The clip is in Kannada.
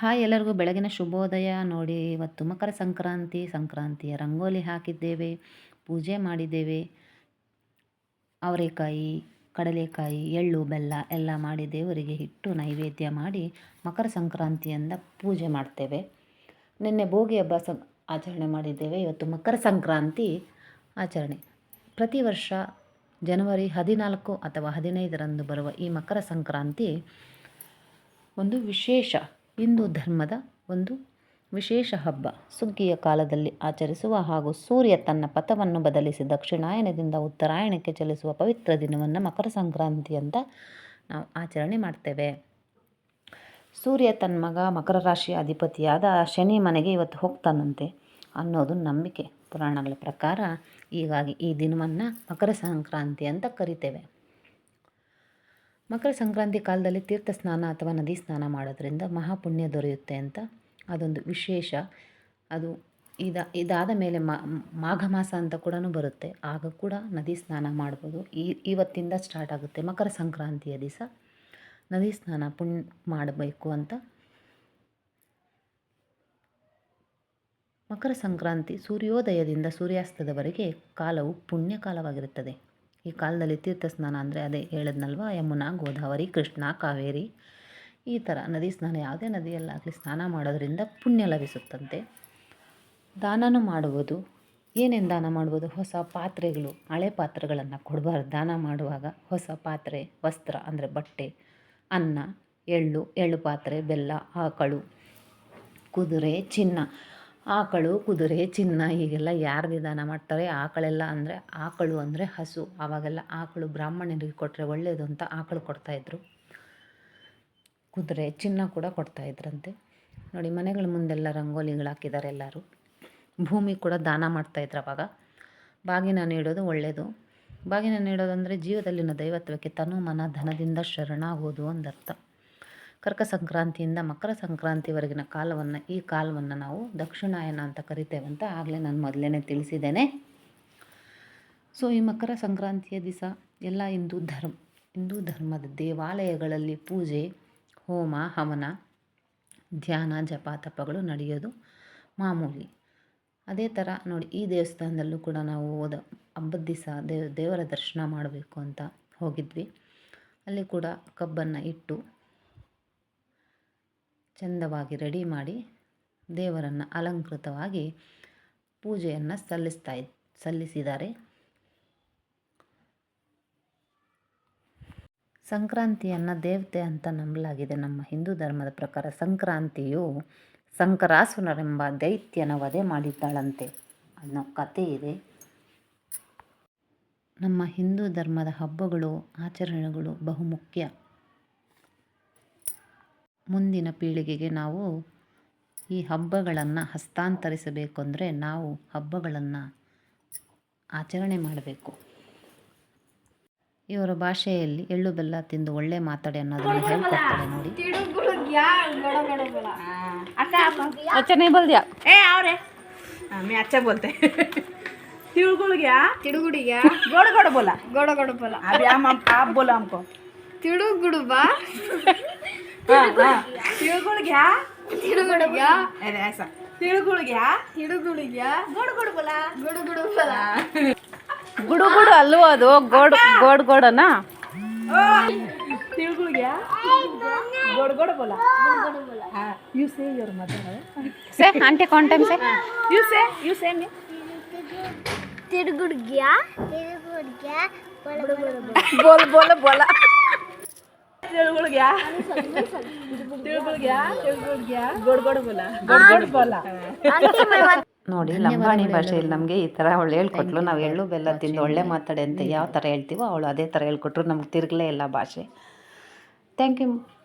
ಹಾಯ್ ಎಲ್ಲರಿಗೂ ಬೆಳಗಿನ ಶುಭೋದಯ. ನೋಡಿ, ಇವತ್ತು ಮಕರ ಸಂಕ್ರಾಂತಿ, ಸಂಕ್ರಾಂತಿಯ ರಂಗೋಲಿ ಹಾಕಿದ್ದೇವೆ, ಪೂಜೆ ಮಾಡಿದ್ದೇವೆ. ಅವರೆಕಾಯಿ, ಕಡಲೆಕಾಯಿ, ಎಳ್ಳು, ಬೆಲ್ಲ ಎಲ್ಲ ಮಾಡಿ ದೇವರಿಗೆ ಇಟ್ಟು ನೈವೇದ್ಯ ಮಾಡಿ ಮಕರ ಸಂಕ್ರಾಂತಿಯಿಂದ ಪೂಜೆ ಮಾಡ್ತೇವೆ. ನಿನ್ನೆ ಭೋಗಿ ಹಬ್ಬ ಸ, ಆಚರಣೆ ಮಾಡಿದ್ದೇವೆ. ಇವತ್ತು ಮಕರ ಸಂಕ್ರಾಂತಿ ಆಚರಣೆ. ಪ್ರತಿ ವರ್ಷ ಜನವರಿ ಹದಿನಾಲ್ಕು ಅಥವಾ ಹದಿನೈದರಂದು ಬರುವ ಈ ಮಕರ ಸಂಕ್ರಾಂತಿ ಒಂದು ವಿಶೇಷ ಹಿಂದೂ ಧರ್ಮದ ಒಂದು ವಿಶೇಷ ಹಬ್ಬ. ಸುಗ್ಗಿಯ ಕಾಲದಲ್ಲಿ ಆಚರಿಸುವ ಹಾಗೂ ಸೂರ್ಯ ತನ್ನ ಪಥವನ್ನು ಬದಲಿಸಿ ದಕ್ಷಿಣಾಯನದಿಂದ ಉತ್ತರಾಯಣಕ್ಕೆ ಚಲಿಸುವ ಪವಿತ್ರ ದಿನವನ್ನು ಮಕರ ಸಂಕ್ರಾಂತಿ ಅಂತ ನಾವು ಆಚರಣೆ ಮಾಡ್ತೇವೆ. ಸೂರ್ಯ ತನ್ನ ಮಗ ಮಕರ ರಾಶಿಯ ಅಧಿಪತಿಯಾದ ಶನಿ ಮನೆಗೆ ಇವತ್ತು ಹೋಗ್ತಾನಂತೆ ಅನ್ನೋದು ನಂಬಿಕೆ. ಪುರಾಣಗಳ ಪ್ರಕಾರ ಹೀಗಾಗಿ ಈ ದಿನವನ್ನು ಮಕರ ಸಂಕ್ರಾಂತಿ ಅಂತ ಕರಿತೇವೆ. ಮಕರ ಸಂಕ್ರಾಂತಿ ಕಾಲದಲ್ಲಿ ತೀರ್ಥ ಸ್ನಾನ ಅಥವಾ ನದಿ ಸ್ನಾನ ಮಾಡೋದ್ರಿಂದ ಮಹಾಪುಣ್ಯ ದೊರೆಯುತ್ತೆ ಅಂತ ಅದೊಂದು ವಿಶೇಷ. ಅದು ಇದ, ಇದಾದ ಮೇಲೆ ಮಾಘ ಮಾಸ ಅಂತ ಕೂಡ ಬರುತ್ತೆ. ಆಗ ಕೂಡ ನದಿ ಸ್ನಾನ ಮಾಡ್ಬೋದು. ಈ, ಇವತ್ತಿಂದ ಸ್ಟಾರ್ಟ್ ಆಗುತ್ತೆ ಮಕರ ಸಂಕ್ರಾಂತಿಯ ದಿವಸ. ನದಿ ಸ್ನಾನ ಪುಣ್ಯ ಮಾಡಬೇಕು ಅಂತ. ಮಕರ ಸಂಕ್ರಾಂತಿ ಸೂರ್ಯೋದಯದಿಂದ ಸೂರ್ಯಾಸ್ತದವರೆಗೆ ಕಾಲವು ಪುಣ್ಯ ಕಾಲವಾಗಿರುತ್ತದೆ ಈ ಕಾಲದಲ್ಲಿ ತೀರ್ಥ ಸ್ನಾನ ಅಂದರೆ ಅದೇ ಹೇಳಿದ್ನಲ್ವ? ಯಮುನಾ, ಗೋದಾವರಿ, ಕೃಷ್ಣ, ಕಾವೇರಿ. ಈ ಥರ ನದಿ ಸ್ನಾನ, ಯಾವುದೇ ನದಿಯಲ್ಲಾಗಲಿ ಸ್ನಾನ ಮಾಡೋದರಿಂದ ಪುಣ್ಯ ಲಭಿಸುತ್ತಂತೆ. ದಾನನೂ ಮಾಡುವುದು. ಏನೇನು ದಾನ ಮಾಡ್ಬೋದು ಹೊಸ ಪಾತ್ರೆಗಳು, ಹಳೆ ಪಾತ್ರೆಗಳನ್ನು ಕೊಡಬಾರ್ದು. ದಾನ ಮಾಡುವಾಗ ಹೊಸ ಪಾತ್ರೆ, ವಸ್ತ್ರ ಅಂದರೆ ಬಟ್ಟೆ, ಅನ್ನ, ಎಳ್ಳು ಎಳ್ಳು ಪಾತ್ರೆ, ಬೆಲ್ಲ, ಆಕಳು, ಕುದುರೆ, ಚಿನ್ನ. ಆಕಳು, ಕುದುರೆ, ಚಿನ್ನ ಹೀಗೆಲ್ಲ ಯಾರು ದಾನ ಮಾಡ್ತಾರೆ? ಆಕಳೆಲ್ಲ ಅಂದರೆ ಆಕಳು ಅಂದರೆ ಹಸು. ಆವಾಗೆಲ್ಲ ಆಕಳು ಬ್ರಾಹ್ಮಣರಿಗೆ ಕೊಟ್ಟರೆ ಒಳ್ಳೆಯದು ಅಂತ ಆಕಳು ಕೊಡ್ತಾಯಿದ್ರು ಕುದುರೆ, ಚಿನ್ನ ಕೂಡ ಕೊಡ್ತಾಯಿದ್ರಂತೆ ನೋಡಿ, ಮನೆಗಳ ಮುಂದೆಲ್ಲ ರಂಗೋಲಿಗಳು ಹಾಕಿದ್ದಾರೆ ಎಲ್ಲರೂ. ಭೂಮಿ ಕೂಡ ದಾನ ಮಾಡ್ತಾಯಿದ್ರು ಅವಾಗ. ಬಾಗಿನ ನೀಡೋದು ಒಳ್ಳೆಯದು ಬಾಗಿನ ನೀಡೋದಂದರೆ ಜೀವದಲ್ಲಿನ ದೈವತ್ವಕ್ಕೆ ತನು ಮನ ಧನದಿಂದ ಶರಣಾಗೋದು ಅಂದರ್ಥ ಕರ್ಕ ಸಂಕ್ರಾಂತಿಯಿಂದ ಮಕರ ಸಂಕ್ರಾಂತಿವರೆಗಿನ ಕಾಲವನ್ನು, ಈ ಕಾಲವನ್ನು ನಾವು ದಕ್ಷಿಣಾಯನ ಅಂತ ಕರಿತೇವೆ ಅಂತ ಆಗಲೇ ನಾನು ಮೊದಲೇ ತಿಳಿಸಿದ್ದೇನೆ. ಸೊ ಈ ಮಕರ ಸಂಕ್ರಾಂತಿಯ ದಿವಸ ಎಲ್ಲ ಹಿಂದೂ ಧರ್ಮ, ಹಿಂದೂ ಧರ್ಮದ ದೇವಾಲಯಗಳಲ್ಲಿ ಪೂಜೆ, ಹೋಮ, ಹವನ, ಧ್ಯಾನ, ಜಪ, ತಪಗಳು ನಡೆಯೋದು ಮಾಮೂಲಿ. ಅದೇ ಥರ ನೋಡಿ, ಈ ದೇವಸ್ಥಾನದಲ್ಲೂ ಕೂಡ ನಾವು ಹೋದ ಹಬ್ಬದ ದಿವಸ ದೇವ, ದೇವರ ದರ್ಶನ ಮಾಡಬೇಕು ಅಂತ ಹೋಗಿದ್ವಿ. ಅಲ್ಲಿ ಕೂಡ ಕಬ್ಬನ್ನು ಇಟ್ಟು ಚಂದವಾಗಿ ರೆಡಿ ಮಾಡಿ ದೇವರನ್ನು ಅಲಂಕೃತವಾಗಿ ಪೂಜೆಯನ್ನು ಸಲ್ಲಿಸ್ತಾ ಸಲ್ಲಿಸಿದ್ದಾರೆ. ಸಂಕ್ರಾಂತಿಯನ್ನು ದೇವತೆ ಅಂತ ನಂಬಲಾಗಿದೆ ನಮ್ಮ ಹಿಂದೂ ಧರ್ಮದ ಪ್ರಕಾರ. ಸಂಕ್ರಾಂತಿಯು ಸಂಕರಾಸುನರೆಂಬ ದೈತ್ಯನ ವಧೆ ಮಾಡಿದ್ದಾಳಂತೆ ಅನ್ನೋ ಕಥೆ ಇದೆ. ನಮ್ಮ ಹಿಂದೂ ಧರ್ಮದ ಹಬ್ಬಗಳು, ಆಚರಣೆಗಳು ಬಹುಮುಖ್ಯ ಮುಂದಿನ ಪೀಳಿಗೆಗೆ ನಾವು ಈ ಹಬ್ಬಗಳನ್ನು ಹಸ್ತಾಂತರಿಸಬೇಕು ಅಂದರೆ ನಾವು ಹಬ್ಬಗಳನ್ನು ಆಚರಣೆ ಮಾಡಬೇಕು. ಇವರ ಭಾಷೆಯಲ್ಲಿ ಎಳ್ಳು ಬೆಲ್ಲ ತಿಂದು ಒಳ್ಳೆ ಮಾತಾಡಿ ಅನ್ನೋದನ್ನು ಹೇಳ್ಕೊಡ್ತಾರೆ ನೋಡಿ. ಅಚ್ಚ ಏ ತಿಳುಗುಳಿಗ್ಯಾ ತಿಳುಗುಡಿಗ್ಯಾ ಗೋಡ ಗೋಡ ಬೋಲ. ಗೋಡ ಗೋಡ ಬೋಲ. ಅದ್ಯಾಮ ಮಮ್ ಪಾಪ್ ಬೋಲ ಅಂಕೋ. ತಿಳುಗುಡುಬಾ ತಿಳುಗುಳ್ಗ್ಯಾ ತಿಳುಗುಳ್ಗ್ಯಾ ತಿಳುಗುಳ್ಗ್ಯಾ ತಿಳುಗುಳ್ಗ್ಯಾ ಗುಡು ಗುಡು ಬಲ ಗುಡು ಅದು? ಗೋಡ್ ಗೋಡ್ ಗೋಡನ ತಿಳುಗುಳ್ಗ್ಯಾ ಗೋಡ್ ಗೋಡ್ ಬಲ you say your mother say aunty corn say? You say you say me ಬೋಲ ಬೋಲ ಬೋಲ ನೋಡಿ, ಲಂಬಾಣಿ ಭಾಷೆಯಲ್ಲಿ ನಮಗೆ ಈ ಥರ ಅವಳು ಹೇಳ್ಕೊಟ್ಲು. ನಾವು ಎಳ್ಳು, ಬೆಲ್ಲ ತಿಂದು ಒಳ್ಳೆ ಮಾತಾಡೆ ಅಂತ ಯಾವ ಥರ ಹೇಳ್ತೀವೋ ಅವಳು ಅದೇ ಥರ ಹೇಳ್ಕೊಟ್ರು. ನಮ್ಗೆ ತಿರುಗಲೇ ಇಲ್ಲ ಭಾಷೆ. Thank you